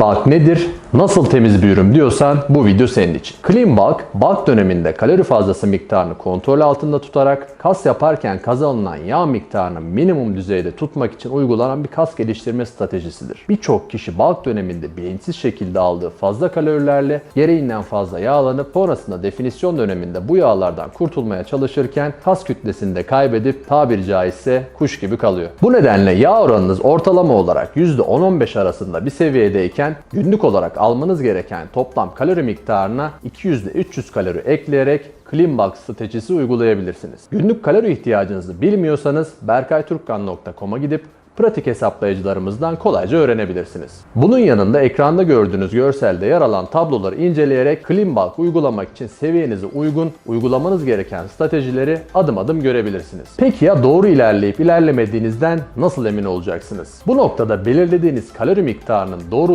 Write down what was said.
Bulk nedir? Nasıl temiz bir ürün diyorsan bu video senin için. Clean bulk, bulk döneminde kalori fazlası miktarını kontrol altında tutarak kas yaparken kazanılan yağ miktarını minimum düzeyde tutmak için uygulanan bir kas geliştirme stratejisidir. Birçok kişi bulk döneminde bilinçsiz şekilde aldığı fazla kalorilerle gereğinden fazla yağlanıp sonrasında definisyon döneminde bu yağlardan kurtulmaya çalışırken kas kütlesini de kaybedip tabiri caizse kuş gibi kalıyor. Bu nedenle yağ oranınız ortalama olarak %10-15 arasında bir seviyedeyken günlük olarak almanız gereken toplam kalori miktarına 200 ile 300 kalori ekleyerek Clean Bulk stratejisi uygulayabilirsiniz. Günlük kalori ihtiyacınızı bilmiyorsanız berkayturkkan.com'a gidip pratik hesaplayıcılarımızdan kolayca öğrenebilirsiniz. Bunun yanında ekranda gördüğünüz görselde yer alan tabloları inceleyerek Clean Bulk uygulamak için seviyenize uygun uygulamanız gereken stratejileri adım adım görebilirsiniz. Peki ya doğru ilerleyip ilerlemediğinizden nasıl emin olacaksınız? Bu noktada belirlediğiniz kalori miktarının doğruluğu